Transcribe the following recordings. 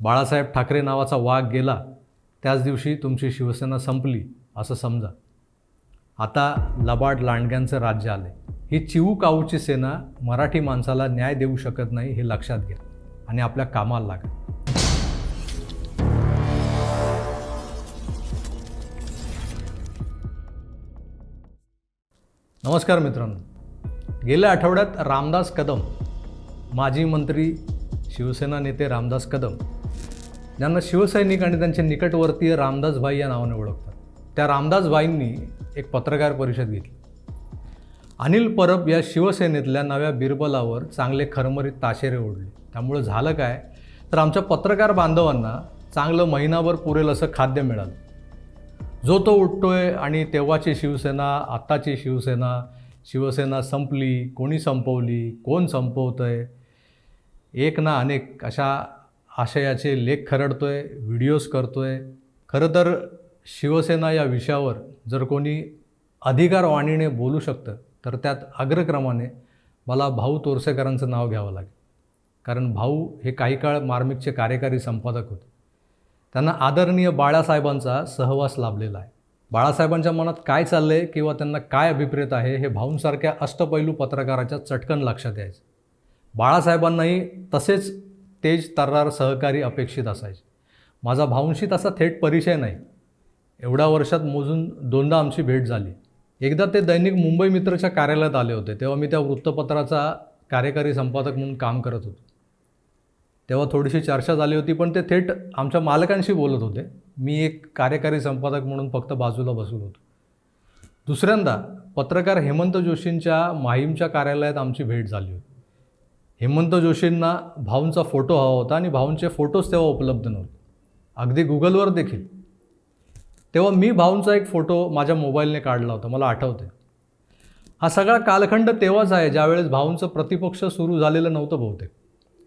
बाळासाहेब ठाकरे नावाचा वाघ गेला त्याच दिवशी तुमची शिवसेना संपली असं समजा. आता लबाड लांडग्यांचं राज्य आले ही चिवू काऊची सेना मराठी माणसाला न्याय देऊ शकत नाही हे लक्षात घ्या. आणि आपल्या कामाला लागा. नमस्कार मित्रांनो. गेल्या आठवड्यात रामदास कदम माजी मंत्री शिवसेना नेते रामदास कदम ज्यांना शिवसैनिक आणि त्यांचे निकटवर्तीय रामदासभाई या नावाने ओळखतात. त्या रामदासभाईंनी एक पत्रकार परिषद घेतली. अनिल परब या शिवसेनेतल्या नव्या बिरबलावर चांगले खरमरीत ताशेरे ओढले. त्यामुळं झालं काय? तर आमच्या पत्रकार बांधवांना चांगलं महिनाभर पुरेल असं खाद्य मिळालं. जो तो उठतोय आणि तेव्हाची शिवसेना आत्ताची शिवसेना शिवसेना संपली कोणी संपवली कोण संपवतंय? एक ना अनेक अशा आशयाचे लेख खरडतोय व्हिडिओज करतोय. खरं तर शिवसेना या विषयावर जर कोणी अधिकार वाणीने बोलू शकतं तर त्यात अग्रक्रमाने मला भाऊ तोरसेकरांचं नाव घ्यावं लागेल. कारण भाऊ हे काही काळ मार्मिकचे कार्यकारी संपादक होते. त्यांना आदरणीय बाळासाहेबांचा सहवास लाभलेला आहे. बाळासाहेबांच्या मनात काय चाललं आहे किंवा त्यांना काय अभिप्रेत आहे हे भाऊंसारख्या अष्टपैलू पत्रकाराच्या चटकन लक्षात यायचं. बाळासाहेबांनाही तसेच तेज तर्रार सहकारी अपेक्षित असायचे. माझा भाऊंशी तसा थेट परिचय नाही. एवढ्या वर्षात मोजून दोनदा आमची भेट झाली. एकदा ते दैनिक मुंबई मित्रच्या कार्यालयात आले होते तेव्हा मी त्या वृत्तपत्राचा कार्यकारी संपादक म्हणून काम करत होतो. तेव्हा थोडीशी चर्चा झाली होती पण ते थेट आमच्या मालकांशी बोलत होते. मी एक कार्यकारी संपादक म्हणून फक्त बाजूला बसलो होतो. दुसऱ्यांदा पत्रकार हेमंत जोशींच्या माहीमच्या कार्यालयात आमची भेट झाली होती. हेमंत जोशींना भाऊंचा फोटो हवा होता आणि भाऊंचे फोटोज तेव्हा उपलब्ध नव्हते. अगदी गुगलवर देखील. तेव्हा मी भाऊंचा एक फोटो माझ्या मोबाईलने काढला होता मला आठवते हा सगळा कालखंड तेव्हाच आहे ज्यावेळेस भाऊंचं प्रतिपक्ष सुरू झालेलं नव्हतं बहुतेक.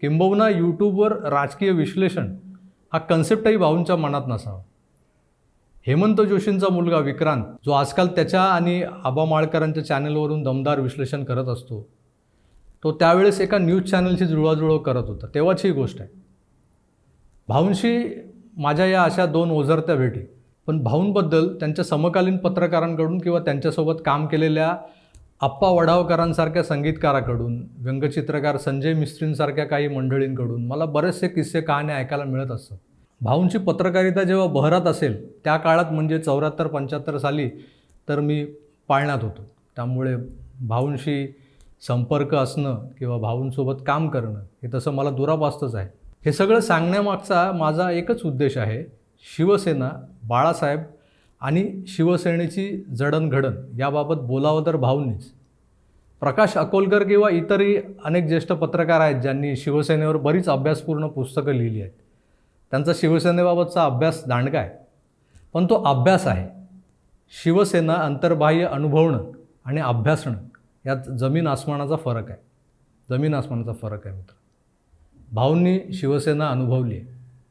किंबहुना यूट्यूबवर राजकीय विश्लेषण हा कन्सेप्टही भाऊंच्या मनात नसावा. हेमंत जोशींचा मुलगा विक्रांत जो आजकाल त्याच्या आणि आबा माळकरांच्या चॅनलवरून दमदार विश्लेषण करत असतो तो त्यावेळेस एका न्यूज चॅनलशी जुळवाजुळव करत होता. तेव्हाची ही गोष्ट आहे. भाऊंशी माझ्या या अशा दोन ओझरत्या भेटी पण भाऊंबद्दल त्यांच्या समकालीन पत्रकारांकडून किंवा त्यांच्यासोबत काम केलेल्या आप्पा वडावकरांसारख्या संगीतकाराकडून व्यंगचित्रकार संजय मिस्त्रींसारख्या काही मंडळींकडून मला बरेचसे किस्से कहाण्या ऐकायला मिळत असतात. भाऊंची पत्रकारिता जेव्हा बहरात असेल त्या काळात म्हणजे चौऱ्याहत्तर पंच्याहत्तर साली तर मी पाळण्यात होतो. त्यामुळे भाऊंशी संपर्क असणं किंवा भाऊंसोबत काम करणं हे तसं मला दुरापास्तच आहे. हे सगळं सांगण्यामागचा माझा एकच उद्देश आहे शिवसेना बाळासाहेब आणि शिवसेनेची जडणघडण याबाबत बोलावं तर भाऊंनीच. प्रकाश अकोलकर किंवा इतरही अनेक ज्येष्ठ पत्रकार आहेत ज्यांनी शिवसेनेवर बरीच अभ्यासपूर्ण पुस्तकं लिहिली आहेत. त्यांचा शिवसेनेबाबतचा अभ्यास दांडगा आहे. पण तो अभ्यास आहे. शिवसेना अंतर्बाह्य अनुभवणं आणि अभ्यासणं. यात जमीन आसमानाचा फरक आहे. जमीन आसमानाचा फरक आहे मित्र. भाऊंनी शिवसेना अनुभवली आहे.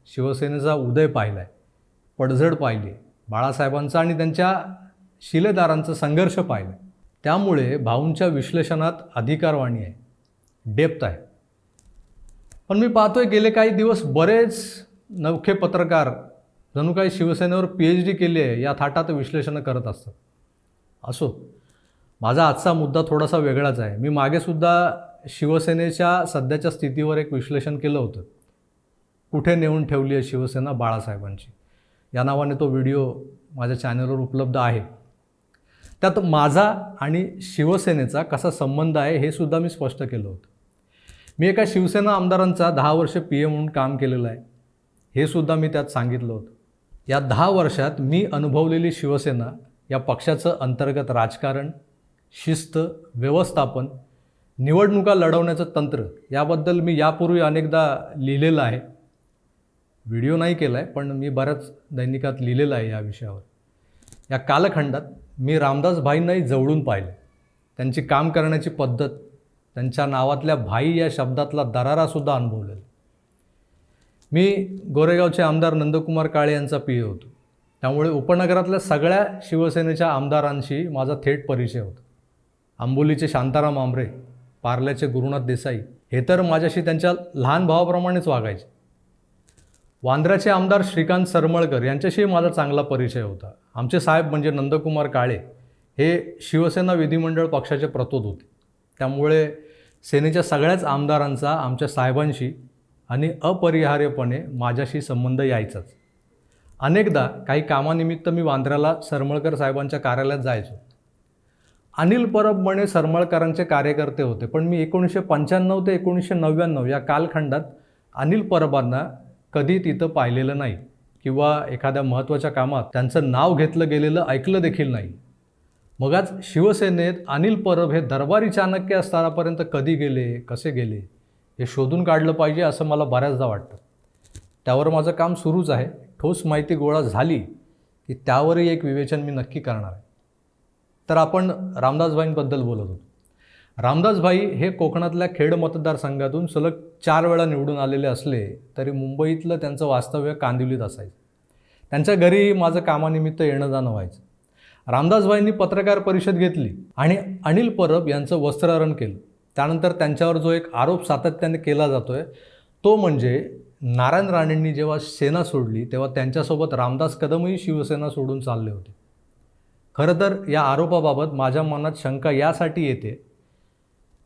शिवसेनेचा उदय पाहिला आहे पडझड पाहिली. आहे बाळासाहेबांचा आणि त्यांच्या शिलेदारांचा संघर्ष पाहिला आहे त्यामुळे भाऊंच्या विश्लेषणात अधिकारवाणी आहे. डेप्थ आहे. पण मी पाहतोय गेले काही दिवस बरेच नवखे पत्रकार जणू काही शिवसेनेवर पी एच डी केली आहे या थाटात विश्लेषणं करत असतात. असो. माझा आजचा मुद्दा थोडासा वेगळाच आहे. मी मागेसुद्धा शिवसेनेच्या सध्याच्या स्थितीवर एक विश्लेषण केलं होतं. कुठे नेऊन ठेवली आहे शिवसेना? बाळासाहेबांची. या नावाने तो व्हिडिओ माझ्या चॅनलवर उपलब्ध आहे. त्यात माझा आणि शिवसेनेचा कसा संबंध आहे हे सुद्धा मी स्पष्ट केलं होतं. मी एका शिवसेना आमदारांचा दहा वर्ष पी एम म्हणून काम केलेलं आहे. हे सुद्धा मी त्यात सांगितलं होतं. या दहा वर्षात मी अनुभवलेली शिवसेना या पक्षाचं अंतर्गत राजकारण शिस्त व्यवस्थापन निवडणुका लढवण्याचं तंत्र याबद्दल मी यापूर्वी अनेकदा लिहिलेलं आहे. व्हिडिओ नाही केला आहे पण मी बऱ्याच दैनिकात लिहिलेलं आहे या विषयावर. या कालखंडात मी रामदास भाईंनाही जवळून पाहिले. त्यांची काम करण्याची पद्धत त्यांच्या नावातल्या भाई या शब्दातला दरारासुद्धा अनुभवलेला. मी गोरेगावचे आमदार नंदकुमार काळे यांचा पी ए होतो. त्यामुळे उपनगरातल्या सगळ्या शिवसेनेच्या आमदारांशी माझा थेट परिचय होता. आंबोलीचे शांताराम आंबरे पार्ल्याचे गुरुनाथ देसाई हे तर माझ्याशी त्यांच्या लहान भावाप्रमाणेच वागायचे. वांद्र्याचे आमदार श्रीकांत सरमळकर यांच्याशी माझा चांगला परिचय होता. आमचे साहेब म्हणजे नंदकुमार काळे हे शिवसेना विधिमंडळ पक्षाचे प्रतोद होते. त्यामुळे सेनेच्या सगळ्याच आमदारांचा आमच्या साहेबांशी आणि अपरिहार्यपणे माझ्याशी संबंध यायचाच. अनेकदा काही कामानिमित्त मी वांद्र्याला सरमळकर साहेबांच्या कार्यालयात जायचो. अनिल परब म्हणे सरमळकरांचे कार्यकर्ते होते. पण मी एकोणीसशे पंच्याण्णव ते एकोणीसशे नव्याण्णव या कालखंडात अनिल परबांना कधी तिथं पाहिलेलं नाही किंवा एखाद्या महत्त्वाच्या कामात त्यांचं नाव घेतलं गेलेलं ऐकलं देखील नाही. मग आज शिवसेनेत अनिल परब हे दरबारी चाणक्य स्तरापर्यंत कधी गेले कसे गेले हे शोधून काढलं पाहिजे असं मला बऱ्याचदा वाटतं. त्यावर माझं काम सुरूच आहे. ठोस माहिती गोळा झाली की त्यावरही एक विवेचन मी नक्की करणार आहे. तर आपण रामदासभाईंबद्दल बोलत होतो. रामदासभाई हे कोकणातल्या खेड मतदारसंघातून सलग चार वेळा निवडून आलेले असले तरी मुंबईतलं त्यांचं वास्तव्य कांदिवलीत असायचं. त्यांच्या घरी माझं कामानिमित्त येणं जाणं व्हायचं. रामदासभाईंनी पत्रकार परिषद घेतली आणि अनिल परब यांचं वस्त्रहरण केलं. त्यानंतर त्यांच्यावर जो एक आरोप सातत्याने केला जातोय तो म्हणजे नारायण राणेंनी जेव्हा सेना सोडली तेव्हा त्यांच्यासोबत रामदास कदमही शिवसेना सोडून चालले होते. खरं तर या आरोपाबाबत माझ्या मनात शंका यासाठी येते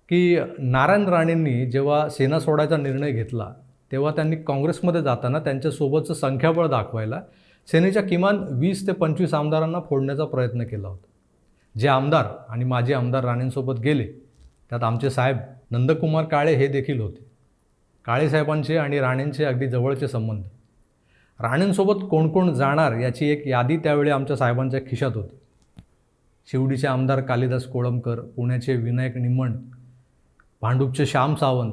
की नारायण राणेंनी जेव्हा सेना सोडायचा निर्णय घेतला तेव्हा त्यांनी काँग्रेसमध्ये जाताना त्यांच्यासोबतचं संख्याबळ दाखवायला सेनेच्या किमान वीस ते पंचवीस आमदारांना फोडण्याचा प्रयत्न केला होता. जे आमदार आणि माजी आमदार राणेंसोबत गेले त्यात आमचे साहेब नंदकुमार काळे हे देखील होते. काळेसाहेबांचे आणि राणेंचे अगदी जवळचे संबंध. राणेंसोबत कोण कोण जाणार याची एक यादी त्यावेळी आमच्या साहेबांच्या खिशात होती. शिवडीचे आमदार कालिदास कोळंबकर पुण्याचे विनायक निमण भांडूपचे श्याम सावंत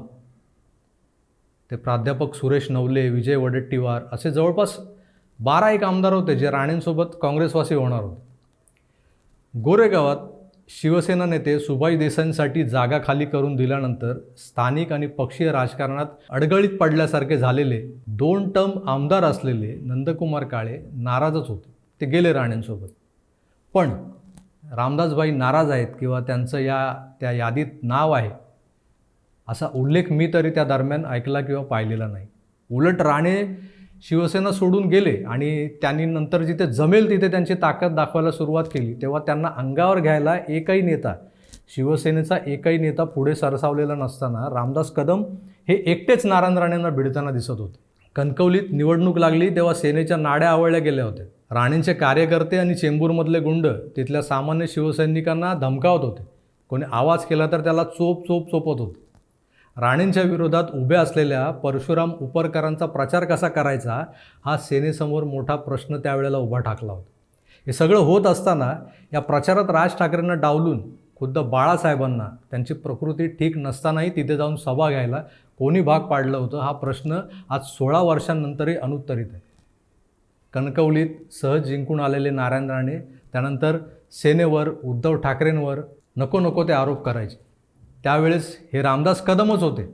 ते प्राध्यापक सुरेश नवले विजय वडेट्टीवार असे जवळपास बारा एक आमदार होते जे राणेंसोबत काँग्रेसवासी होणार होते. गोरेगावात शिवसेना नेते सुभाष देसाईंसाठी जागा खाली करून दिल्यानंतर स्थानिक आणि पक्षीय राजकारणात अडगळीत पडल्यासारखे झालेले दोन टर्म आमदार असलेले नंदकुमार काळे नाराजच होते. ते गेले राणेंसोबत. पण रामदासबाई नाराज आहेत किंवा त्यांचं या त्या यादीत नाव आहे असा उल्लेख मी तरी त्या दरम्यान ऐकला किंवा पाहिलेला नाही. उलट राणे शिवसेना सोडून गेले आणि त्यांनी नंतर जिथे जमेल तिथे त्यांची ताकद दाखवायला सुरुवात केली तेव्हा त्यांना अंगावर घ्यायला एकही नेता शिवसेनेचा एकही नेता पुढे सरसावलेला नसताना रामदास कदम हे एकटेच नारायण राणेंना भिडताना दिसत होते. कणकवलीत निवडणूक लागली तेव्हा सेनेच्या नाड्या आवळल्या गेल्या होत्या. राणेंचे कार्यकर्ते आणि चेंबूरमधले गुंड तिथल्या सामान्य शिवसैनिकांना धमकावत होते. कोणी आवाज केला तर त्याला चोप चोप चोपत होते. राणेंच्या विरोधात उभ्या असलेल्या परशुराम उपरकरांचा प्रचार कसा करायचा हा सेनेसमोर मोठा प्रश्न त्यावेळेला उभा ठाकला होता. हे सगळं होत असताना या प्रचारात राज ठाकरेंना डावलून खुद्द बाळासाहेबांना त्यांची प्रकृती ठीक नसतानाही तिथे जाऊन सभा घ्यायला कोणी भाग पाडलं होतं हा प्रश्न आज सोळा वर्षांनंतरही अनुत्तरित आहे. कणकवलीत सहज जिंकून आलेले नारायण राणे त्यानंतर सेनेवर उद्धव ठाकरेंवर नको नको ते आरोप करायचे. त्यावेळेस हे रामदास कदमच होते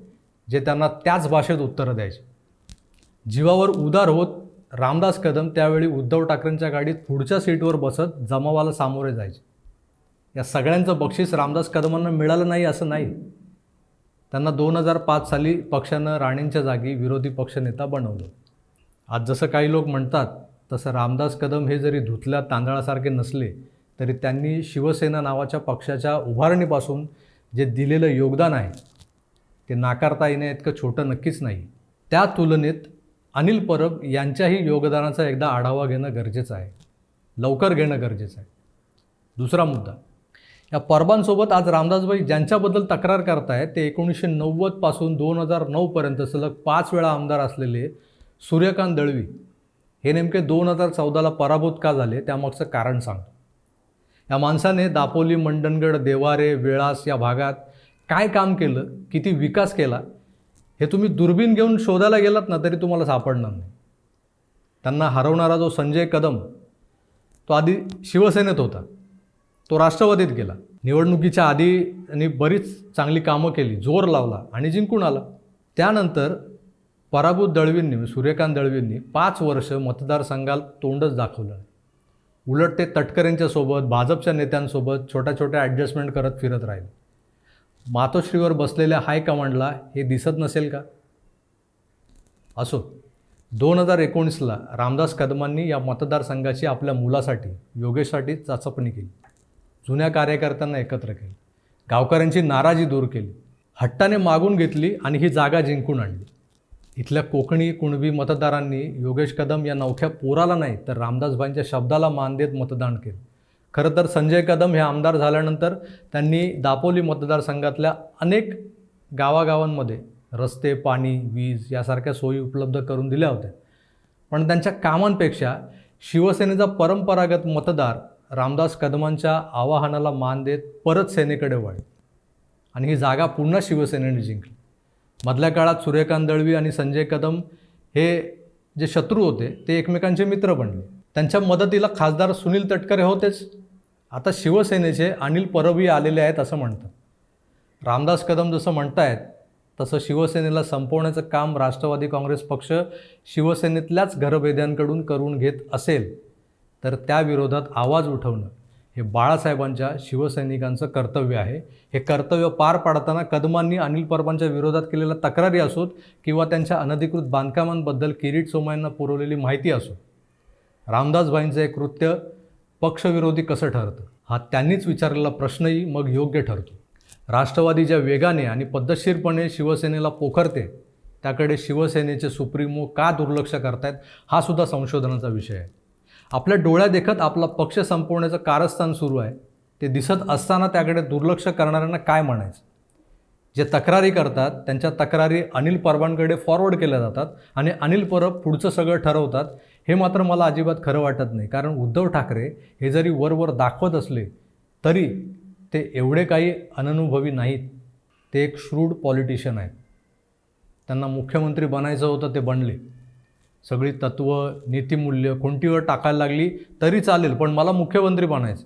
जे त्यांना त्याच भाषेत उत्तरं द्यायचे. जीवावर उदार होत रामदास कदम त्यावेळी उद्धव ठाकरेंच्या गाडीत पुढच्या सीटवर बसत जमावाला सामोरे जायचे. या सगळ्यांचं बक्षीस रामदास कदमांना मिळालं नाही असं नाही. त्यांना दोन हजार पाच साली पक्षानं राणेंच्या जागी विरोधी पक्षनेता बनवलं. आज जसं काही लोक म्हणतात तसं रामदास कदम हे जरी धुतल्या तांदळासारखे नसले तरी त्यांनी शिवसेना नावाच्या पक्षाच्या उभारणीपासून जे दिलेलं योगदान आहे ते नाकारता येणे इतकं छोटं नक्कीच नाही. त्या तुलनेत अनिल परब यांच्याही योगदानाचा एकदा आढावा घेणं गरजेचं आहे. लवकर घेणं गरजेचं आहे. दुसरा मुद्दा. या परबांसोबत आज रामदासबाई ज्यांच्याबद्दल तक्रार करतायत ते एकोणीसशे नव्वदपासून दोन हजार नऊपर्यंत सलग पाच वेळा आमदार असलेले सूर्यकांत दळवी हे नेमके दोन हजार चौदाला पराभूत का झाले त्यामागचं कारण सांगतो. या माणसाने दापोली मंडणगड देवारे वेळास या भागात काय काम केलं किती विकास केला हे तुम्ही दुर्बीण घेऊन शोधायला गेलात ना तरी तुम्हाला सापडणार नाही. त्यांना हरवणारा जो संजय कदम तो आधी शिवसेनेत होता. तो राष्ट्रवादीत गेला. निवडणुकीच्या आधी त्यांनी बरीच चांगली कामं केली. जोर लावला आणि जिंकून आला. त्यानंतर पराभूत दळवींनी सूर्यकांत दळवींनी पाच वर्ष मतदारसंघात तोंडच दाखवलं उलट ते तटकरेंच्यासोबत भाजपच्या नेत्यांसोबत छोट्या छोट्या ॲडजस्टमेंट करत फिरत राहिले. मातोश्रीवर बसलेल्या हायकमांडला हे दिसत नसेल का? असो दोन हजार एकोणीसला रामदास कदमांनी या मतदारसंघाची आपल्या मुलासाठी योगेशसाठी चाचपणी केली. जुन्या कार्यकर्त्यांना एकत्र केलं. गावकऱ्यांची नाराजी दूर केली. हट्टाने मागून घेतली आणि ही जागा जिंकून आणली. इथल्या कोकणी कुणबी मतदारांनी योगेश कदम या नवख्या पोराला नाही तर रामदासबाईंच्या शब्दाला मान देत मतदान केलं. खरं तर संजय कदम हे आमदार झाल्यानंतर त्यांनी दापोली मतदारसंघातल्या अनेक गावागावांमध्ये रस्ते पाणी वीज यासारख्या सोयी उपलब्ध करून दिल्या होत्या. पण त्यांच्या कामांपेक्षा शिवसेनेचा परंपरागत मतदार रामदास कदमांच्या आवाहनाला मान देत परत सेनेकडे वळले आणि ही जागा पुन्हा शिवसेनेने जिंकली. मधल्या काळात सूर्यकांत दळवी आणि संजय कदम हे जे शत्रू होते ते एकमेकांचे मित्र बनले. त्यांच्या मदतीला खासदार सुनील तटकरे होतेच. आता शिवसेनेचे अनिल परबी आलेले आहेत असं म्हणतात. रामदास कदम जसं म्हणतायत तसं शिवसेनेला संपवण्याचं काम राष्ट्रवादी काँग्रेस पक्ष शिवसेनेतल्याच घरभेद्यांकडून करून घेत असेल. तर त्या विरोधात आवाज उठवणं हे बाळासाहेबांच्या शिवसैनिकांचं कर्तव्य आहे. हे कर्तव्य पार पाडताना कदमांनी अनिल परबांच्या विरोधात केलेल्या तक्रारी असोत किंवा त्यांच्या अनधिकृत बांधकामांबद्दल किरीट सोमय्यांना पुरवलेली माहिती असो. रामदासबाईंचं हे कृत्य पक्षविरोधी कसं ठरतं? हा त्यांनीच विचारलेला प्रश्नही मग योग्य ठरतो. राष्ट्रवादी ज्या वेगाने आणि पद्धतशीरपणे शिवसेनेला पोखरते त्याकडे शिवसेनेचे सुप्रीमो का दुर्लक्ष करतायत हा सुद्धा संशोधनाचा विषय आहे. आपल्या डोळ्यादेखत आपला पक्ष संपवण्याचं कारस्थान सुरू आहे. ते दिसत असताना त्याकडे दुर्लक्ष करणाऱ्यांना काय म्हणायचं? जे तक्रारी करतात त्यांच्या तक्रारी अनिल परबांकडे फॉरवर्ड केल्या जातात आणि अनिल परब पुढचं सगळं ठरवतात हे मात्र मला अजिबात खरं वाटत नाही. कारण उद्धव ठाकरे हे जरी वरवर दाखवत असले तरी ते एवढे काही अननुभवी नाहीत. ते एक श्रूड पॉलिटिशियन आहेत. त्यांना मुख्यमंत्री बनायचं होतं ते बनले. सगळी तत्त्व नीतिमूल्य कोणतीवर टाकायला लागली तरी चालेल पण मला मुख्यमंत्री बनायचं.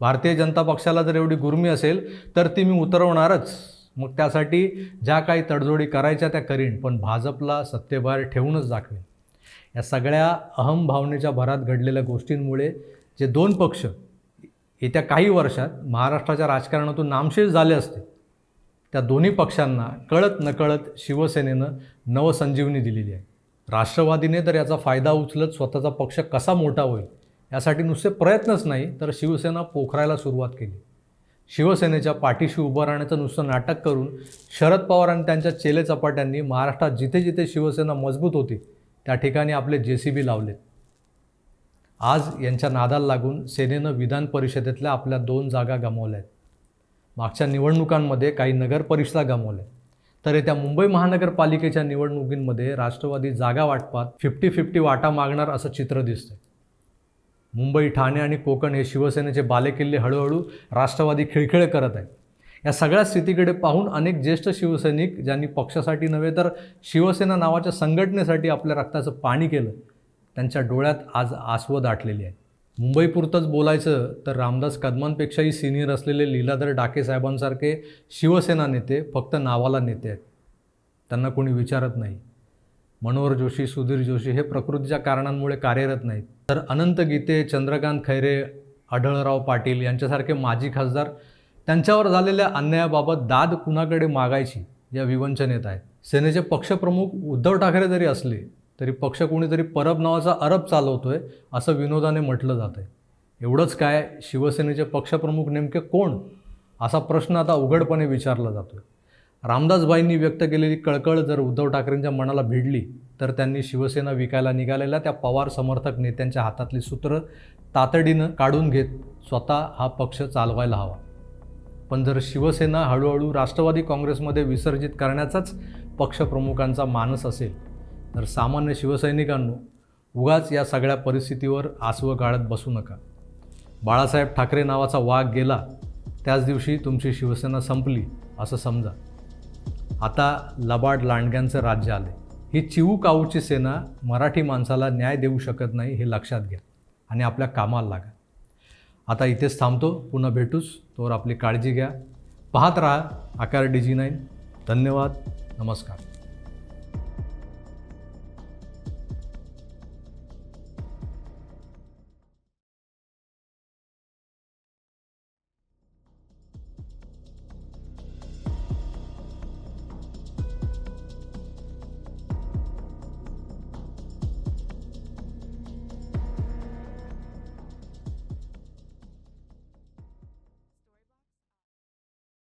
भारतीय जनता पक्षाला जर एवढी गुर्मी असेल तर ती मी उतरवणारच. मग त्यासाठी ज्या काही तडजोडी करायच्या त्या करीन पण भाजपला सत्तेबाहेर ठेवूनच दाखवेन. या सगळ्या अहम भावनेच्या भरात घडलेल्या गोष्टींमुळे जे दोन पक्ष येत्या काही वर्षात महाराष्ट्राच्या राजकारणातून नामशेष झाले असते त्या दोन्ही पक्षांना कळत नकळत शिवसेनेनं नवसंजीवनी दिलेली आहे. राष्ट्रवादीने तर याचा फायदा उचलत स्वतःचा पक्ष कसा मोठा होईल यासाठी नुसते प्रयत्नच नाही तर शिवसेना पोखरायला सुरुवात केली. शिवसेनेच्या पाठीशी उभं राहण्याचं नुसतं नाटक करून शरद पवार आणि त्यांच्या चेले चपाट्यांनी महाराष्ट्रात जिथे जिथे शिवसेना मजबूत होती त्या ठिकाणी आपले जे सी बी लावलेत. आज यांच्या नादाला लागून सेनेनं विधान परिषदेतल्या आपल्या दोन जागा गमावल्या आहेत. मागच्या निवडणुकांमध्ये काही नगर परिषदा गमावल्या तर येत्या मुंबई महानगरपालिकेच्या निवडणुकींमध्ये राष्ट्रवादी जागा वाटपात फिफ्टी फिफ्टी वाटा मागणार असं चित्र दिसतंय. मुंबई ठाणे आणि कोकण हे शिवसेनेचे बालेकिल्ले हळूहळू राष्ट्रवादी खिळखिळे करत आहेत. या सगळ्या स्थितीकडे पाहून अनेक ज्येष्ठ शिवसैनिक ज्यांनी पक्षासाठी नव्हे तर शिवसेना नावाच्या संघटनेसाठी आपल्या रक्ताचं पाणी केलं त्यांच्या डोळ्यात आज आसवं दाटलेली आहे. मुंबईपुरतंच बोलायचं तर रामदास कदमांपेक्षाही सिनियर असलेले लीलाधर डाके साहेबांसारखे शिवसेना नेते फक्त नावाला नेते आहेत. त्यांना कोणी विचारत नाही. मनोहर जोशी सुधीर जोशी हे प्रकृतीच्या कारणांमुळे कार्यरत नाहीत. तर अनंत गीते चंद्रकांत खैरे आढळराव पाटील यांच्यासारखे माजी खासदार त्यांच्यावर झालेल्या अन्यायाबाबत दाद कुणाकडे मागायची या विवंचनेत आहे सेनेचे पक्षप्रमुख उद्धव ठाकरे जरी असले तरी पक्ष कोणीतरी परब नावाचा अरब चालवतोय असं विनोदाने म्हटलं जात आहे. एवढंच काय शिवसेनेचे पक्षप्रमुख नेमके कोण असा प्रश्न आता उघडपणे विचारला जातो रामदासबाईंनी व्यक्त केलेली कळकळ जर उद्धव ठाकरेंच्या मनाला भिडली तर त्यांनी शिवसेना विकायला निघालेल्या त्या पवार समर्थक नेत्यांच्या हातातली सूत्र तातडीनं काढून घेत स्वतः हा पक्ष चालवायला हवा. पण जर शिवसेना हळूहळू राष्ट्रवादी काँग्रेसमध्ये विसर्जित करण्याचाच पक्षप्रमुखांचा मानस असेल तर सामान्य शिवसैनिकांनो उगाच या सगळ्या परिस्थितीवर आसवं गाळत बसू नका. बाळासाहेब ठाकरे नावाचा वाघ गेला त्याच दिवशी तुमची शिवसेना संपली असं समजा. आता लबाड लांडग्यांचं राज्य आले ही चिवू काऊची सेना मराठी माणसाला न्याय देऊ शकत नाही हे लक्षात घ्या आणि आपल्या कामाला लागा. आता इथेच थांबतो पुन्हा भेटूच तोवर आपली काळजी घ्या. पाहत राहा आकार डी जी नाईन. धन्यवाद नमस्कार.